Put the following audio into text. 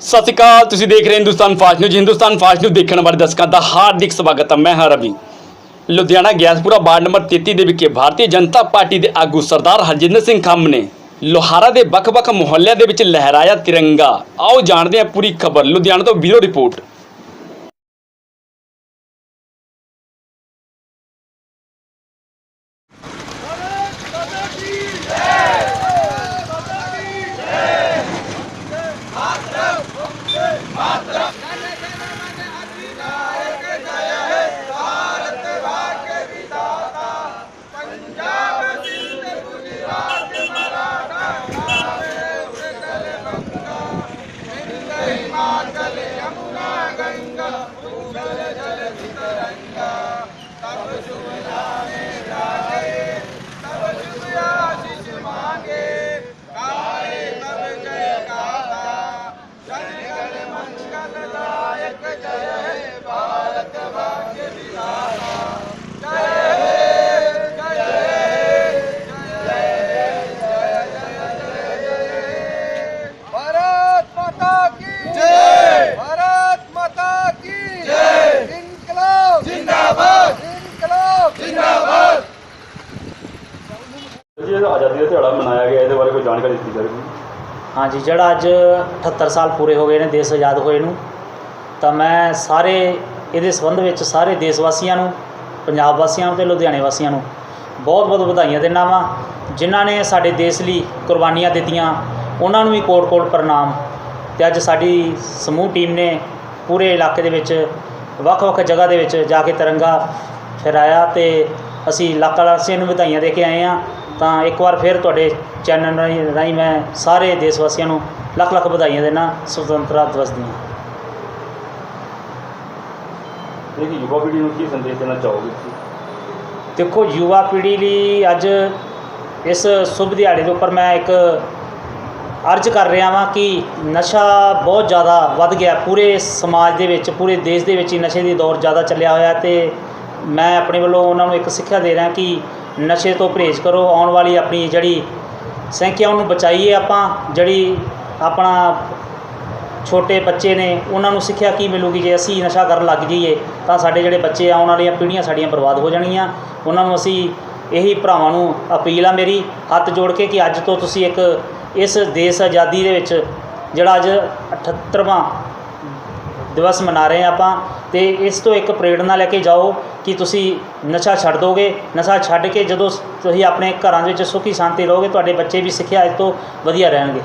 ਸਤਿ ਸ਼੍ਰੀ ਅਕਾਲ, ਤੁਸੀਂ ਦੇਖ ਰਹੇ Hindustan fast news. Hindustan fast news ਦੇਖਣ ਵਾਲੇ ਦਰਸ਼ਕਾਂ ਦਾ ਹਾਰਦਿਕ ਸਵਾਗਤ ਹੈ। ਮੈਂ ਹਾਂ ਰਵੀ। ਲੁਧਿਆਣਾ ਗਿਆਸਪੁਰਾ ਵਾਰਡ ਨੰਬਰ 33 ਦੇ ਵਿਖੇ ਭਾਰਤੀ ਜਨਤਾ ਪਾਰਟੀ ਦੇ ਆਗੂ ਸਰਦਾਰ ਹਰਜਿੰਦਰ ਸਿੰਘ ਖੰਮ ਨੇ ਲੋਹਾਰਾ ਦੇ ਵੱਖ-ਵੱਖ ਮੁਹੱਲਿਆਂ ਦੇ ਵਿੱਚ ਲਹਿਰਾਇਆ ਤਿਰੰਗਾ। ਆਓ ਜਾਣਦੇ ਹਾਂ ਪੂਰੀ ਖਬਰ। ਲੁਧਿਆਣਾ ਤੋਂ ਬਿਊਰੋ ਰਿਪੋਰਟ। ਜੀ ਆਜ਼ਾਦੀ ਦਾ ਦਿਹਾੜਾ ਮਨਾਇਆ ਗਿਆ, ਇਹਦੇ ਬਾਰੇ ਕੋਈ ਜਾਣਕਾਰੀ ਦਿੱਤੀ ਜਾਵੇ। ਹਾਂਜੀ, ਜਿਹੜਾ ਅੱਜ 78 ਸਾਲ ਪੂਰੇ ਹੋ ਗਏ ਨੇ, ਦੇਸ਼ ਆਜ਼ਾਦ ਹੋਏ ਨੂੰ, ਤਾਂ ਮੈਂ ਸਾਰੇ ਇਹਦੇ ਸੰਬੰਧ ਵਿੱਚ ਸਾਰੇ ਦੇਸ਼ ਵਾਸੀਆਂ ਨੂੰ, ਪੰਜਾਬ ਵਾਸੀਆਂ ਨੂੰ ਤੇ ਲੁਧਿਆਣੇ ਵਾਸੀਆਂ ਨੂੰ ਬਹੁਤ ਬਹੁਤ ਵਧਾਈਆਂ ਦਿੰਦਾ ਵਾਂ, ਜਿਨ੍ਹਾਂ ਨੇ ਸਾਡੇ ਦੇਸ਼ ਲਈ ਕੁਰਬਾਨੀਆਂ ਦਿੱਤੀਆਂ, ਉਹਨਾਂ ਨੂੰ ਵੀ ਕੋਟ-ਕੋਟ ਪ੍ਰਣਾਮ। ਤੇ ਅੱਜ ਸਾਡੀ ਸਮੂਹ ਟੀਮ ਨੇ ਪੂਰੇ ਇਲਾਕੇ ਦੇ ਵਿੱਚ, ਵੱਖ-ਵੱਖ ਜਗ੍ਹਾ ਦੇ ਵਿੱਚ ਜਾ ਕੇ ਤਿਰੰਗਾ ਫਹਿਰਾਇਆ ਤੇ ਅਸੀਂ ਇਲਾਕਾ ਵਾਸੀਆਂ ਨੂੰ ਵਧਾਈਆਂ ਦੇ ਕੇ ਆਏ ਹਾਂ। ਤਾਂ ਇੱਕ ਵਾਰ ਫਿਰ ਤੁਹਾਡੇ ਚੈਨਲ ਰਾਹੀਂ ਮੈਂ ਸਾਰੇ ਦੇਸ਼ ਵਾਸੀਆਂ ਨੂੰ ਲੱਖ ਲੱਖ ਵਧਾਈਆਂ ਦੇਣਾ ਸੁਤੰਤਰਤਾ ਦਿਵਸ ਦੀਆਂ। ਇਹ ਯੁਵਾ ਪੀੜ੍ਹੀ ਨੂੰ ਕੀ ਸੰਦੇਸ਼ ਦੇਣਾ ਚਾਹੋਗੇ ਤੁਸੀਂ? ਦੇਖੋ ਯੁਵਾ ਪੀੜ੍ਹੀ ਲਈ ਅੱਜ ਇਸ ਸ਼ੁਭ ਦਿਹਾੜੇ ਦੇ ਉੱਪਰ ਮੈਂ ਇੱਕ ਅਰਜ਼ ਕਰ ਰਿਹਾ ਵਾਂ ਕਿ ਨਸ਼ਾ ਬਹੁਤ ਜ਼ਿਆਦਾ ਵੱਧ ਗਿਆ। ਪੂਰੇ ਸਮਾਜ ਦੇ ਵਿੱਚ ਪੂਰੇ ਦੇਸ਼ ਦੇ ਵਿੱਚ ਹੀ ਨਸ਼ੇ ਦੀ ਦੌਰ ਜ਼ਿਆਦਾ ਚੱਲਿਆ ਹੋਇਆ ਤੇ ਮੈਂ ਆਪਣੇ ਵੱਲੋਂ ਉਹਨਾਂ ਨੂੰ ਇੱਕ ਸਿੱਖਿਆ ਦੇ ਰਿਹਾ ਕਿ ਨਸ਼ੇ ਤੋਂ ਪਰਹੇਜ਼ ਕਰੋ, ਆਉਣ ਵਾਲੀ ਆਪਣੀ ਜਿਹੜੀ ਸੰਖਿਆ ਉਹਨੂੰ ਬਚਾਈਏ ਆਪਾਂ, ਜਿਹੜੀ ਆਪਣਾ ਛੋਟੇ ਬੱਚੇ ਨੇ, ਉਹਨਾਂ ਨੂੰ ਸਿੱਖਿਆ ਕੀ ਮਿਲੂਗੀ ਜੇ ਅਸੀਂ ਨਸ਼ਾ ਕਰਨ ਲੱਗ ਜਾਈਏ, ਤਾਂ ਸਾਡੇ ਜਿਹੜੇ ਬੱਚੇ ਆਉਣ ਵਾਲੀਆਂ ਪੀੜ੍ਹੀਆਂ ਸਾਡੀਆਂ ਬਰਬਾਦ ਹੋ ਜਾਣਗੀਆਂ। ਉਹਨਾਂ ਨੂੰ ਅਸੀਂ ਇਹੀ ਭਰਾਵਾਂ ਨੂੰ ਅਪੀਲ ਆ ਮੇਰੀ, ਹੱਥ ਜੋੜ ਕੇ ਕਿ ਅੱਜ ਤੋਂ ਤੁਸੀਂ ਇੱਕ ਇਸ ਦੇਸ਼ ਆਜ਼ਾਦੀ ਦੇ ਵਿੱਚ, ਜਿਹੜਾ ਅੱਜ 78ਵਾਂ ਦਿਵਸ ਮਨਾ ਰਹੇ ਹਾਂ ਆਪਾਂ ਤੇ ਇਸ ਤੋਂ ਇੱਕ ਪ੍ਰੇਰਣਾ ਲੈ ਕੇ ਜਾਓ ਕਿ ਤੁਸੀਂ ਨਸ਼ਾ ਛੱਡ ਦੋਗੇ, ਨਸ਼ਾ ਛੱਡ ਕੇ ਜਦੋਂ ਤੁਸੀਂ ਆਪਣੇ ਘਰਾਂ ਦੇ ਵਿੱਚ ਸੁਖੀ ਸ਼ਾਂਤੀ ਰਹੋਗੇ, ਤੁਹਾਡੇ ਬੱਚੇ ਵੀ ਸਿੱਖਿਆ ਇਸ ਤੋਂ ਵਧੀਆ ਰਹਿਣਗੇ।